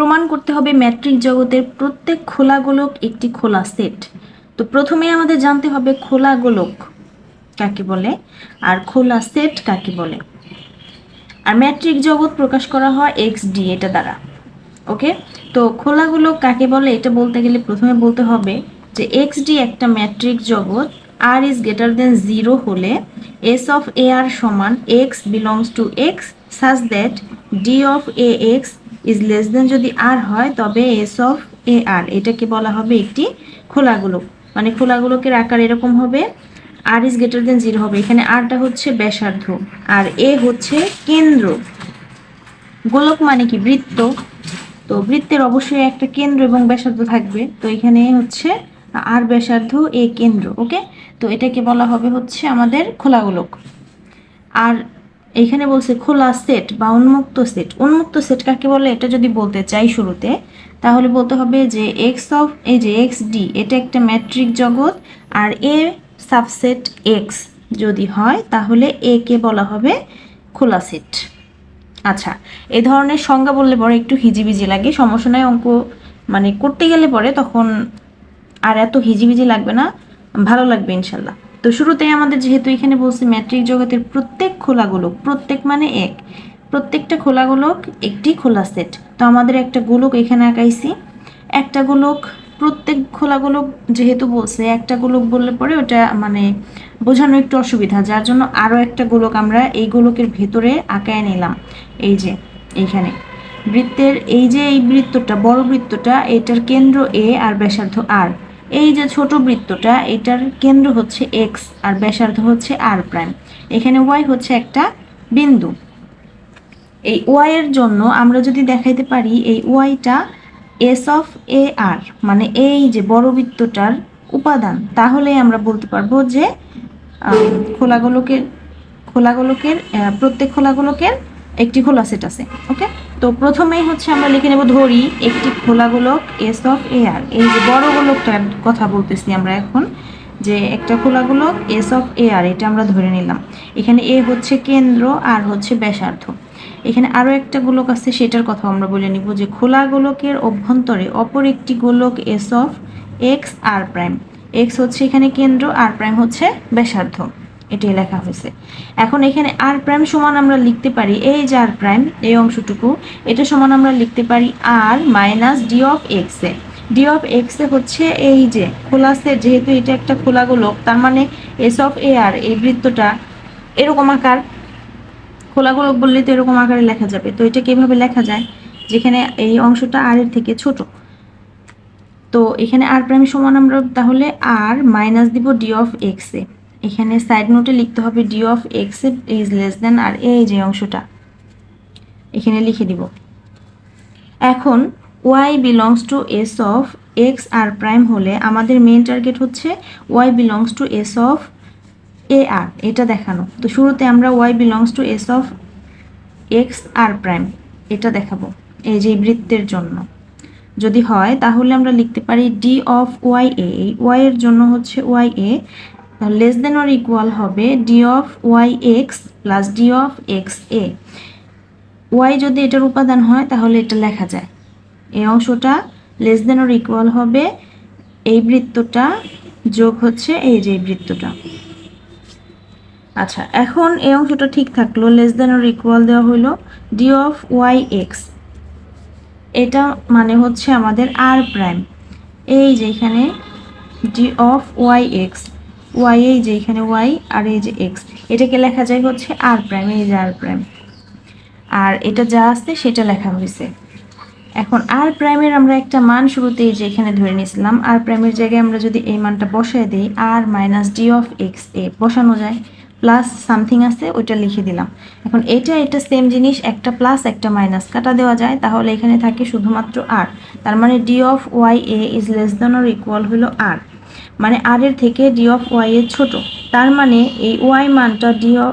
প্রমাণ করতে হবে ম্যাট্রিক জগতের প্রত্যেক খোলা গোলক একটি খোলা সেট। তো প্রথমে আমাদের জানতে হবে খোলা গোলক কাকে বলে আর খোলা সেট কাকে বলে। আর ম্যাট্রিক জগৎ প্রকাশ করা হয় এক্স ডি এটা দ্বারা। ওকে? তো খোলা গোলক কাকে বলে? এটা বলতে গেলে প্রথমে বলতে হবে যে এক্স ডি একটা ম্যাট্রিক জগৎ R is greater than zero হলে এস অফ এ আর সমান X belongs to X such that D of A X is less than যদি আর হয়, তবে এস অফ এ আর এটাকে বলা হবে একটি খোলা গোলক মানে খোলা গোলকের আকার এরকম হবে R is greater than zero হবে। এখানে আরটা হচ্ছে ব্যাসার্ধ, আর এ হচ্ছে কেন্দ্র। গোলক মানে কি? বৃত্ত। তো বৃত্তের অবশ্যই একটা কেন্দ্র এবং ব্যাসার্ধ থাকবে। তো এখানে হচ্ছে আর ব্যাসার্ধ এ কেন্দ্র ওকে তো এটাকে বলা হবে হচ্ছে আমাদের খোলা গোলক আর এখানে বলছে খোলা সেট বা উন্মুক্ত সেট উন্মুক্ত সেট কাকে বলে? এটা যদি বলতে চাই শুরুতে, তাহলে বলতে হবে যে এক্স অফ এই যে এক্স ডি এটা একটা ম্যাট্রিক জগৎ, আর এ সাবসেট এক্স যদি হয়, তাহলে এ কে বলা হবে খোলা সেট আচ্ছা এ ধরনের সংজ্ঞা বললে পরে একটু হিজিবিজি লাগে, সমস্যা নয় অঙ্ক মানে করতে গেলে পরে তখন আর এত হিজিবিজি লাগবে না, ভালো লাগবে ইনশাল্লাহ। তো শুরুতেই আমাদের যেহেতু এখানে বলছি ম্যাট্রিক জগতের প্রত্যেক খোলা গোলক প্রত্যেক মানে এক, প্রত্যেকটা খোলা গোলক একটি খোলা সেট তো আমাদের একটা গোলক এখানে আঁকাইছি, একটা গোলক, প্রত্যেক খোলা গোলক যেহেতু বলছে, একটা গোলক বললে পরে ওটা মানে বোঝানো একটু অসুবিধা, যার জন্য আরও একটা গোলক আমরা এই গোলকের ভেতরে আঁকায় নিলাম। এই যে এইখানে বৃত্তের এই যে এই বৃত্তটা, বড় বৃত্তটা, এটার কেন্দ্র এ আর ব্যাসার্ধ আর এই যে ছোট বৃত্তটা এটার কেন্দ্র হচ্ছে এক্স আর ব্যাসার্ধ হচ্ছে আর প্রাইম এখানে ওয়াই হচ্ছে একটা বিন্দু। এই ওয়াই এর জন্য আমরা যদি দেখাইতে পারি এই ওয়াইটা এস অফ এ আর মানে এই যে বড় বৃত্তটার উপাদান তাহলে আমরা বলতে পারব যে খোলাগুলোকের আহ, প্রত্যেক খোলাগুলোকের একটি খোলা সেট আছে ওকে তো প্রথমেই হচ্ছে আমরা লিখে নেব ধরি একটি খোলা গোলক এস অফ এ আর এই যে বড় গোলকটার কথা বলতেছি আমরা এখন, যে একটা খোলা গোলক এস অফ এ আর এটা আমরা ধরে নিলাম। এখানে এ হচ্ছে কেন্দ্র, আর হচ্ছে ব্যাসার্ধ। এখানে আরও একটা গোলক আছে, সেটার কথা আমরা বলে নিব যে খোলা গোলকের অভ্যন্তরে অপর একটি গোলক S of X R prime X হচ্ছে এখানে কেন্দ্র আর প্রাইম হচ্ছে ব্যাসার্ধ। এটাই লেখা হয়েছে। এখন এখানে আর প্রাইম সমান আমরা লিখতে পারি, এই যে আর প্রাইম এই অংশটুকু, এটা সমান আমরা লিখতে পারি R minus D of X A. D of X A হচ্ছে এই যে, খোলা সেট যেহেতু এটা একটা খোলা গোলক, তার মানে এস অফ এ আর এই বৃত্তটা এরকম আকার, খোলা গোলক বললে তো এরকম আকারে লেখা যাবে। তো এটা কীভাবে লেখা যায়? যেখানে এই অংশটা আর এর থেকে ছোট। তো এখানে আর প্রাইম সমান আমরা তাহলে আর মাইনাস দিব ডি অফ এক্স এ। এখানে সাইড নোটে লিখতে হবে D of X is less than R এই যে অংশটা। এখানে লিখে দিব। এখন Y belongs to S of X R prime হলে আমাদের মেন টার্গেট হচ্ছে Y belongs to S of A R এটা দেখানো। তো শুরুতে আমরা Y belongs to S of X R prime এটা দেখাবো এই যে বৃত্তের জন্য। যদি হয় তাহলে আমরা লিখতে পারি ডি অফ ওয়াই এ এই ওয়াই এর জন্য হচ্ছে Y A less than or equal হবে D of Y X plus D of X A Y যদি এটার উপাদান হয়, তাহলে এটা লেখা যায়। এই অংশটা লেস দেন অর ইকুয়াল হবে, এই বৃত্তটা যোগ হচ্ছে এই যে বৃত্তটা। আচ্ছা এখন এই অংশটা ঠিক থাকল লেস দেন অর ইকুয়াল দেওয়া হলো ডি অফ ওয়াই এক্স এটা মানে হচ্ছে আমাদের আর প্রাইম এই যে এখানে D of Y X Y এই যে এখানে ওয়াই আর এই যে এক্স এটাকে লেখা যায় হচ্ছে আর প্রাইম এই যে আর প্রাইম আর এটা যা আছে সেটা লেখা হয়েছে। এখন আর প্রাইমের আমরা একটা মান শুরুতেই যে এখানে ধরে নিয়েছিলাম। আর প্রাইমের জায়গায় আমরা যদি এই মানটা বসায় দিই R minus D of X A বসানো যায় প্লাস সামথিং আছে, ওইটা লিখে দিলাম। এখন এটা এটা সেম জিনিস, একটা প্লাস একটা মাইনাস কাটা দেওয়া যায়, তাহলে এখানে থাকে শুধুমাত্র আর তার মানে D of Y A is less than or equal হলো আর মানে আর এর থেকে ডি অফ ওয়াই এর ছোট। তার মানে এই ওয়াই মানটা D of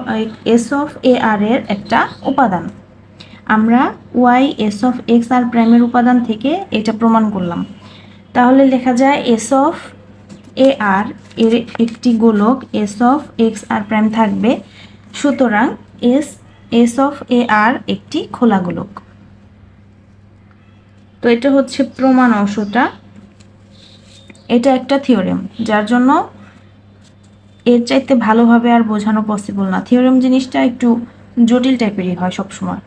S of A R এর একটা উপাদান। আমরা Y S of X R প্রাইমের উপাদান থেকে এটা প্রমাণ করলাম। তাহলে লেখা যায় এস অফ এ আর এর একটি গোলক S of X R prime থাকবে। সুতরাং S S of A R একটি খোলা গোলক। তো এটা হচ্ছে প্রমাণ অংশটা। এটা একটা থিওরেম, যার জন্য এর চাইতে ভালোভাবে আর বোঝানো পসিবল না। থিওরেম জিনিসটা একটু জটিল টাইপেরই হয় সবসময়।